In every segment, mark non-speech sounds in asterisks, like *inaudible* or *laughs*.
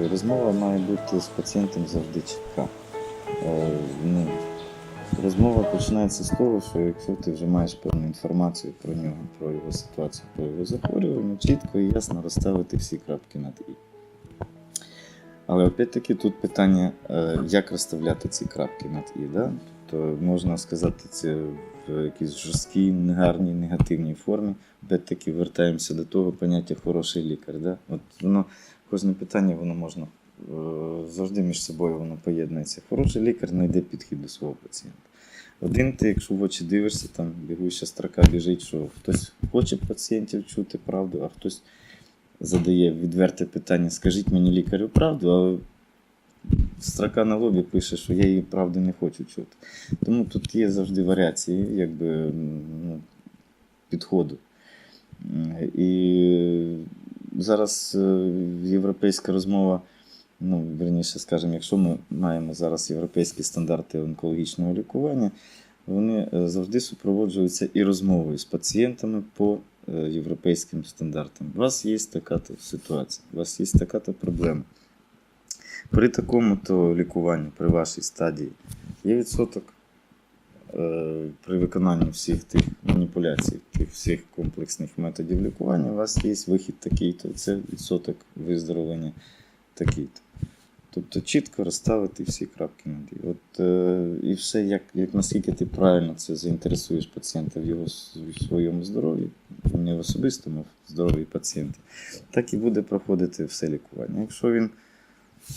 Розмова має бути з пацієнтом завжди чітка. Е, ну, розмова починається з того, що якщо ти вже маєш певну інформацію про нього, про його ситуацію, про його захворювання, чітко і ясно розставити всі крапки над і. Але опять-таки тут питання, е, як розставляти ці крапки над і. Да? Тобто можна сказати це в якійсь жорсткій, негарній, негативній формі. Опять-таки вертаємося до того поняття хороший лікар. Да? От воно, кожне питання воно можна е, завжди між собою воно поєднується. Хороший лікар знайде підхід до свого пацієнта. Один ти, якщо в очі дивишся, там бігуща строка біжить, що хтось хоче пацієнтів чути правду, а хтось задає відверте питання: скажіть мені лікарю правду, але строка на лобі пише, що я її правди не хочу чути. Тому тут є завжди варіації якби, ну, підходу. І зараз е, європейська розмова, ну, верніше скажімо, якщо ми маємо зараз європейські стандарти онкологічного лікування, вони е, завжди супроводжуються і розмовою з пацієнтами по е, європейським стандартам. У вас є така ситуація, у вас є така то проблема. При такому то лікуванні, при вашій стадії, є відсоток при виконанні всіх тих маніпуляцій, тих всіх комплексних методів лікування, у вас є вихід такий-то, це відсоток виздоровлення такий-то. Тобто чітко розставити всі крапки над «і». От е, і все, як, як наскільки ти правильно це заінтересуєш пацієнта в його в своєму здоров'ї, не в особистому здоров'ї пацієнта, так і буде проходити все лікування. Якщо він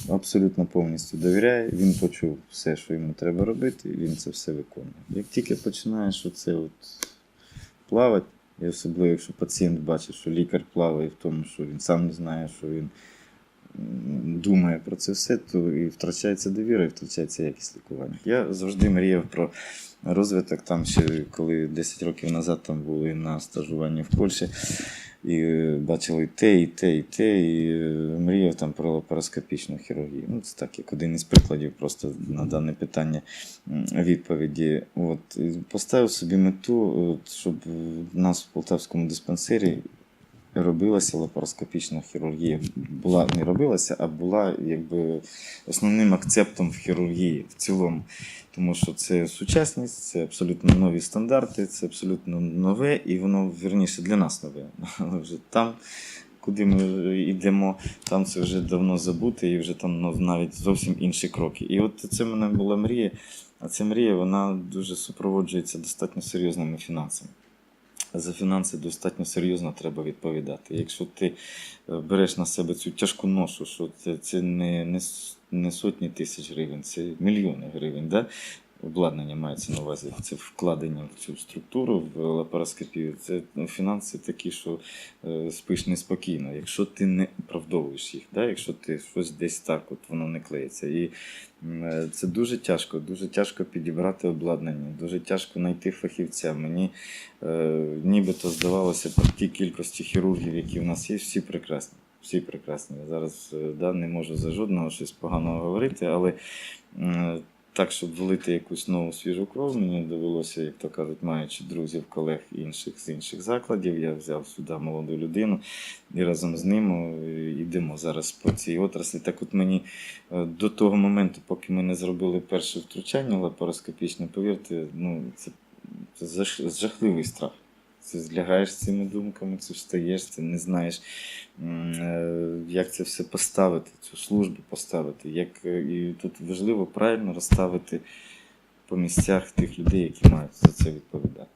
абсолютно повністю довіряє, він почув все, що йому треба робити, і він це все виконує. Як тільки починаєш оце от плавати, і особливо, якщо пацієнт бачить, що лікар плаває в тому, що він сам не знає, що він думає про це все, то і втрачається довіра, і втрачається якість лікування. Я завжди мріяв про розвиток там ще коли 10 років назад там були на стажуванні в Польщі. І е, бачили те, і те, і те, і е, мріяв там про лапароскопічну хірургію. Ну, це так, як один із прикладів, просто на дане питання відповіді. От, поставив собі мету, от, щоб нас в Полтавському диспансері робилася лапароскопічна хірургія. Була не робилася, а була якби основним акцептом в хірургії в цілому. Тому що це сучасність, це абсолютно нові стандарти, це абсолютно нове, і воно вірніше для нас нове. *laughs* Але вже там, куди ми йдемо, там це вже давно забуте, і вже там навіть зовсім інші кроки. І от це в мене була мрія. А ця мрія вона дуже супроводжується достатньо серйозними фінансами. За фінанси достатньо серйозно треба відповідати. Якщо ти е, береш на себе цю тяжку ношу, що це, це не, не, не сотні тисяч гривень, це мільйони гривень. Да? Обладнання мається на увазі. Це вкладення в цю структуру в лапароскопію. Це ну, фінанси такі, що е, спиш неспокійно. Якщо ти не оправдовуєш їх, да? якщо ти щось десь так, от воно не клеїться. І е, це дуже тяжко, дуже тяжко підібрати обладнання, дуже тяжко знайти фахівця. Мені е, нібито здавалося по тій кількості хірургів, які в нас є, всі прекрасні. Всі прекрасні. Я зараз е, да, не можу за жодного щось поганого говорити, але так, щоб влити якусь нову свіжу кров, мені довелося, як то кажуть, маючи друзів, колег інших з інших закладів, я взяв сюди молоду людину і разом з ним йдемо зараз по цій отраслі. Так от мені е, до того моменту, поки ми не зробили перше втручання лапароскопічне, повірте, ну, це, це жахливий страх. Це злягаєш цими думками, це встаєш, це не знаєш, е, як це все поставити, цю службу поставити. Як, е, і тут важливо правильно розставити по місцях тих людей, які мають за це відповідати.